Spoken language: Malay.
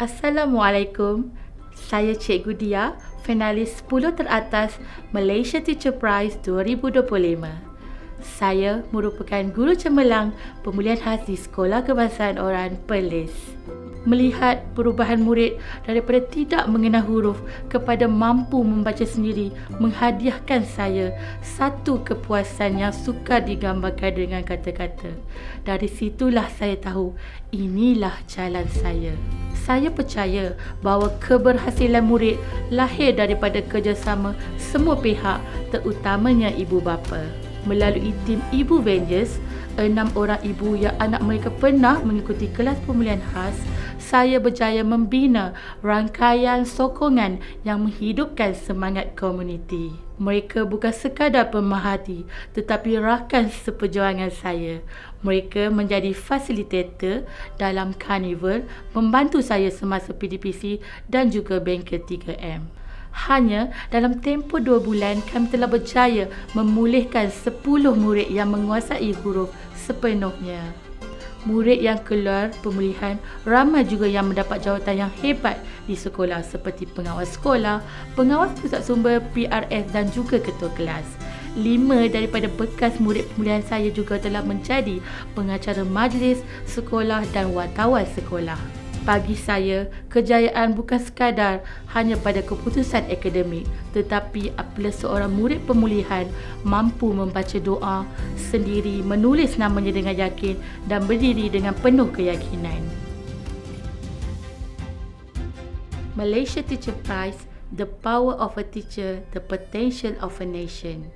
Assalamualaikum. Saya Cikgu Dia, finalis 10 teratas Malaysia Teacher Prize 2025. Saya merupakan guru cemerlang pemulihan khas di Sekolah Kebangsaan Orang Perlis. Melihat perubahan murid daripada tidak mengenal huruf kepada mampu membaca sendiri menghadiahkan saya satu kepuasan yang sukar digambarkan dengan kata-kata. Dari situlah saya tahu inilah jalan saya. Saya percaya bahawa keberhasilan murid lahir daripada kerjasama semua pihak terutamanya ibu bapa. Melalui tim Ibu Vengers, enam orang ibu yang anak mereka pernah mengikuti kelas pemulihan khas, saya berjaya membina rangkaian sokongan yang menghidupkan semangat komuniti. Mereka bukan sekadar pemerhati tetapi rakan seperjuangan saya. Mereka menjadi fasilitator dalam karnival membantu saya semasa PDPC dan juga bengkel 3M. Hanya dalam tempoh dua bulan kami telah berjaya memulihkan 10 murid yang menguasai huruf sepenuhnya. Murid yang keluar pemulihan ramai juga yang mendapat jawatan yang hebat di sekolah seperti pengawas sekolah, pengawas pusat sumber PRS dan juga ketua kelas. Lima daripada bekas murid pemulihan saya juga telah menjadi pengacara majlis sekolah dan wartawan sekolah bagi saya, kejayaan bukan sekadar hanya pada keputusan akademik tetapi apabila seorang murid pemulihan mampu membaca doa sendiri, menulis namanya dengan yakin dan berdiri dengan penuh keyakinan. Malaysia Teacher Prize, The Power of a Teacher, The Potential of a Nation.